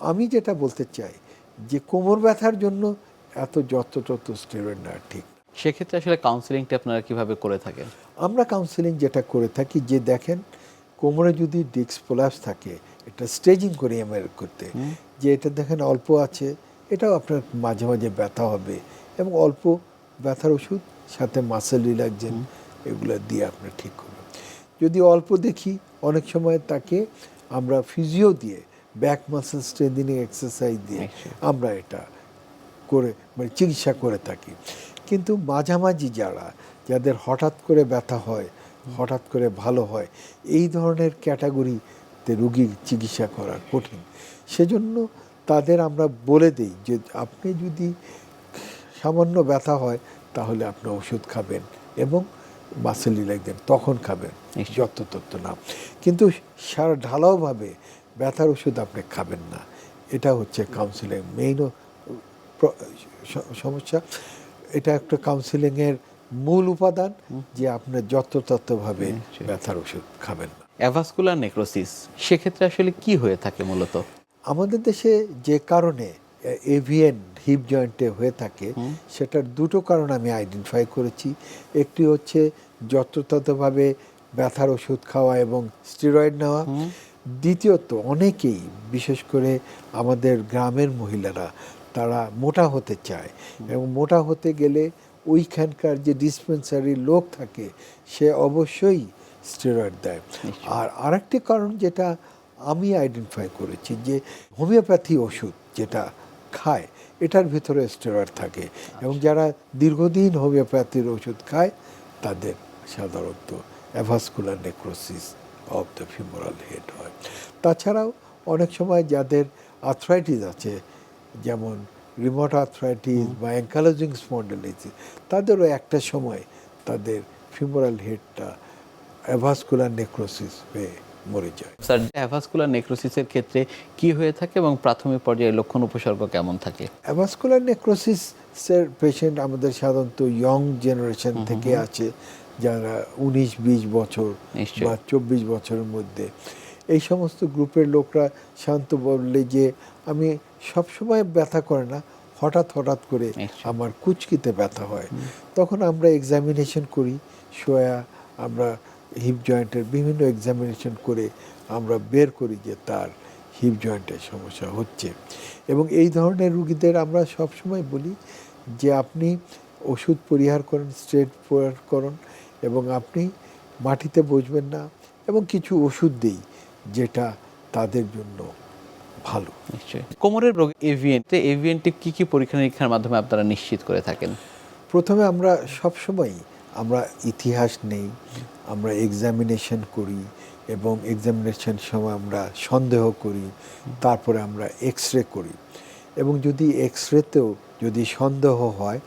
আমি যেটা বলতে চাই যে কোমর ব্যথার জন্য এত যত তত স্টেরয়েড না। ঠিক সেক্ষেত্রে আসলে কাউন্সিলিংটা আপনারা কীভাবে করে থাকেন? আমরা কাউন্সিলিং যেটা করে থাকি যে দেখেন কোমরে যদি ডিস্ক প্রলাপস থাকে এটা স্টেজিং করে এমআর করতে যে এটা দেখেন অল্প আছে এটাও আপনার মাঝে মাঝে ব্যথা হবে এবং অল্প ব্যথার ওষুধ সাথে মাসেল রিল্যাক্সেন এগুলো দিয়ে আপনার ঠিক করবেন। যদি অল্প দেখি অনেক সময় তাকে আমরা ফিজিও দিয়ে ব্যাক মাসেল স্ট্রেন্থেনিং এক্সারসাইজ দিয়ে আমরা এটা করে মানে চিকিৎসা করে থাকি। কিন্তু মাঝামাঝি যারা যাদের হঠাৎ করে ব্যথা হয় হঠাৎ করে ভালো হয় এই ধরনের ক্যাটাগরিতে রুগীর চিকিৎসা করা কঠিন। সেজন্য তাদের আমরা বলে দিই যে আপনি যদি সামান্য ব্যথা হয় তাহলে আপনি ওষুধ খাবেন এবং মাসেল রিল্যাক্স তখন খাবেন। নিশ্চয়ই। যত তত্ত্ব না। কিন্তু সারা ঢালাওভাবে ব্যথার ওষুধ আপনি খাবেন না। এটা হচ্ছে কাউন্সিলিং মেইনও সমস্যা। এটা একটা কাউন্সিলিংয়ের মূল উপাদান যে আপনি যত্রতত্ত্বভাবে। ব্যথার ওষুধ খাবেন না। অ্যাভাসকুলার নেক্রোসিস সেক্ষেত্রে আসলে কি হয়ে থাকে মূলত? আমাদের দেশে যে কারণে এভিএন হিপ জয়েন্টে হয়ে থাকে সেটার দুটো কারণ আমি আইডেন্টিফাই করেছি। একটি হচ্ছে যত্রতত্ত্বভাবে ব্যথার ওষুধ খাওয়া এবং স্টেরয়েড নেওয়া। দ্বিতীয়ত অনেকেই বিশেষ করে আমাদের গ্রামের মহিলারা তারা মোটা হতে চায় এবং মোটা হতে গেলে ওইখানকার যে ডিসপেন্সারি লোক থাকে সে অবশ্যই স্টেরয়েড দেয়। আর আরেকটি কারণ যেটা আমি আইডেন্টিফাই করেছি যে হোমিওপ্যাথি ওষুধ যেটা খায় এটার ভিতরে স্টেরয়েড থাকে এবং যারা দীর্ঘদিন হোমিওপ্যাথির ওষুধ খায় তাদের সাধারণত avascular necrosis of the femoral head হয় তাছাড়াও অনেক সময় যাদের আর্থ্রাইটিস আছে যেমন রিমোট আর্থ্রাইটিস বা অ্যাঙ্কালোজিং স্পন্ডালাইটিস তাদেরও একটা সময় তাদের ফিমোরাল হেডটা অ্যাভাসকুলার নেক্রোসিস হয়ে মরে যায়। স্যার অ্যাভাসকুলার নেক্রোসিসের ক্ষেত্রে কি হয়ে থাকে এবং প্রাথমিক পর্যায়ে লক্ষণ উপসর্গ কেমন থাকে? অ্যাভাসকুলার নেক্রোসিসের পেশেন্ট আমাদের সাধারণত ইয়ং জেনারেশন থেকে আছে। যারা উনিশ বিশ বছর। বা চব্বিশ বছরের মধ্যে। এই সমস্ত গ্রুপের লোকরা শান্ত বললে যে আমি সব সময় ব্যথা করে না হঠাৎ হঠাৎ করে আমার কুচকিতে ব্যথা হয়। তখন আমরা এক্সামিনেশন করি সোয়া আমরা হিপ জয়েন্টের বিভিন্ন এক্সামিনেশন করে আমরা বের করি যে তার হিপ জয়েন্টের সমস্যা হচ্ছে। এবং এই ধরনের রুগীদের আমরা সবসময় বলি যে আপনি ওষুধ পরিহার করেন স্ট্রেট পরিহার করুন। এবং আপনি মাটিতে বসবেন না এবং কিছু ওষুধ দেই যেটা তাদের জন্য ভালো। নিশ্চয়ই। কোমরের রোগ এভিএন এভিএনটি কী কী পরীক্ষা নিরীক্ষার মাধ্যমে আপনারা নিশ্চিত করে থাকেন? প্রথমে আমরা সবসময় আমরা ইতিহাস নেই আমরা এক্সামিনেশন করি এবং এক্সামিনেশন সময় আমরা সন্দেহ করি তারপরে আমরা এক্স রে করি। এবং যদি এক্স রেতেও যদি সন্দেহ হয়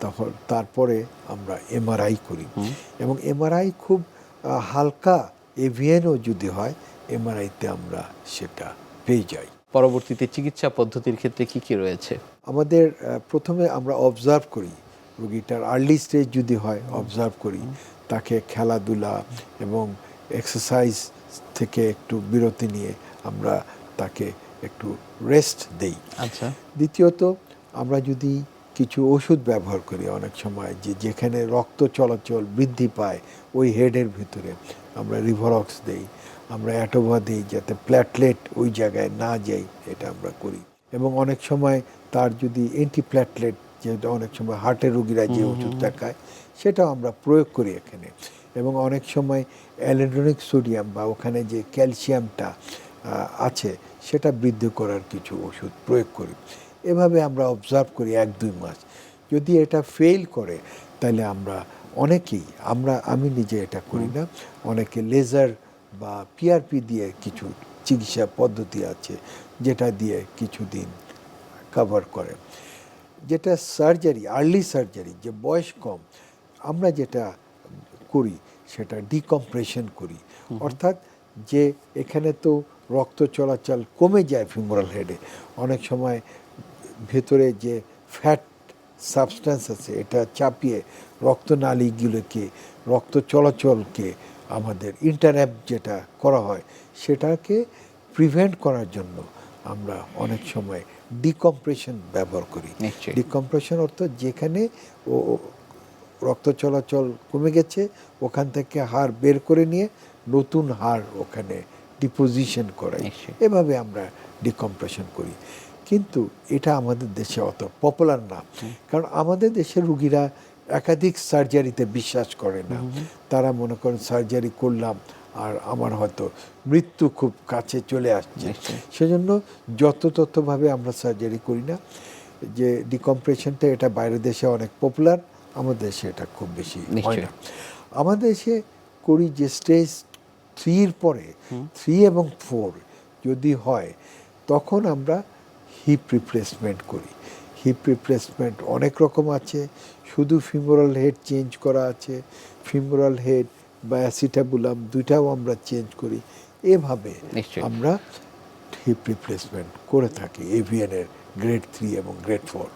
তখন তারপরে আমরা এমআরআই করি। এবং এমআরআই খুব হালকা এভিএনও যদি হয় এমআরআইতে আমরা সেটা পেয়ে যাই। পরবর্তীতে চিকিৎসা পদ্ধতির ক্ষেত্রে কি কি রয়েছে? আমাদের প্রথমে আমরা অবজার্ভ করি। রোগীটার আর্লি স্টেজ যদি হয় অবজার্ভ করি। তাকে খেলাধুলা এবং এক্সারসাইজ থেকে একটু বিরতি নিয়ে আমরা তাকে একটু রেস্ট দেই। আচ্ছা। দ্বিতীয়ত আমরা যদি কিছু ওষুধ ব্যবহার করি অনেক সময় যে যেখানে রক্ত চলাচল বৃদ্ধি পায় ওই হেডের ভিতরে আমরা রিভরক্স দেই আমরা অ্যাটোভা দিই যাতে প্ল্যাটলেট ওই জায়গায় না যাই এটা আমরা করি। এবং অনেক সময় তার যদি অ্যান্টি প্ল্যাটলেট যেটা অনেক সময় হার্টের রোগীরা যে ওষুধটা খায় সেটাও আমরা প্রয়োগ করি এখানে। এবং অনেক সময় অ্যালেড্রনিক সোডিয়াম বা ওখানে যে ক্যালসিয়ামটা আছে সেটা বৃদ্ধি করার কিছু ওষুধ প্রয়োগ করি। এভাবে আমরা অবজার্ভ করি এক দুই মাস। যদি এটা ফেল করে তাহলে আমরা অনেকেই আমরা আমি নিজে এটা করি না। অনেকে লেজার বা পিআরপি দিয়ে কিছু চিকিৎসা পদ্ধতি আছে যেটা দিয়ে কিছুদিন কভার করে। যেটা সার্জারি আর্লি সার্জারি যে বয়স কম আমরা যেটা করি সেটা ডিকম্প্রেশন করি। অর্থাৎ যে এখানে তো রক্ত চলাচল কমে যায় ফিমোরাল হেডে অনেক সময় ভেতরে যে ফ্যাট সাবস্ট্যান্স আছে এটা চাপিয়ে রক্তনালীগুলোকে রক্ত চলাচলকে আমাদের ইন্টারঅ্যাপ যেটা করা হয় সেটাকে প্রিভেন্ট করার জন্য আমরা অনেক সময় ডিকম্প্রেশন ব্যবহার করি। ডিকম্প্রেশন অর্থ যেখানে ও ও- রক্ত চলাচল কমে গেছে ওখান থেকে হাড় বের করে নিয়ে নতুন হাড় ওখানে ডিপোজিশন করাই। এভাবে আমরা ডিকম্প্রেশন করি। কিন্তু এটা আমাদের দেশে অত পপুলার না। কারণ আমাদের দেশের রুগীরা একাধিক সার্জারিতে বিশ্বাস করে না। তারা মনে করেন সার্জারি করলাম আর আমার হয়তো মৃত্যু খুব কাছে চলে আসছে। সেজন্য যত যত্রতত্ত্বভাবে আমরা সার্জারি করি না যে ডিকম্প্রেশনটা এটা বাইরের দেশে অনেক পপুলার আমাদের দেশে এটা খুব বেশি হয় না। আমাদের দেশে করি যে স্টেজ থ্রির পরে থ্রি এবং ফোর যদি হয় তখন আমরা হিপ রিপ্লেসমেন্ট করি। হিপ রিপ্লেসমেন্ট অনেক রকম আছে। শুধু ফিমোরাল হেড চেঞ্জ করা আছে। ফিমোরাল হেড বা অ্যাসিটাবুলাম দুইটাও আমরা চেঞ্জ করি। এভাবে। আমরা হিপ রিপ্লেসমেন্ট করে থাকি। এভিএনের গ্রেড থ্রি এবং গ্রেড ফোর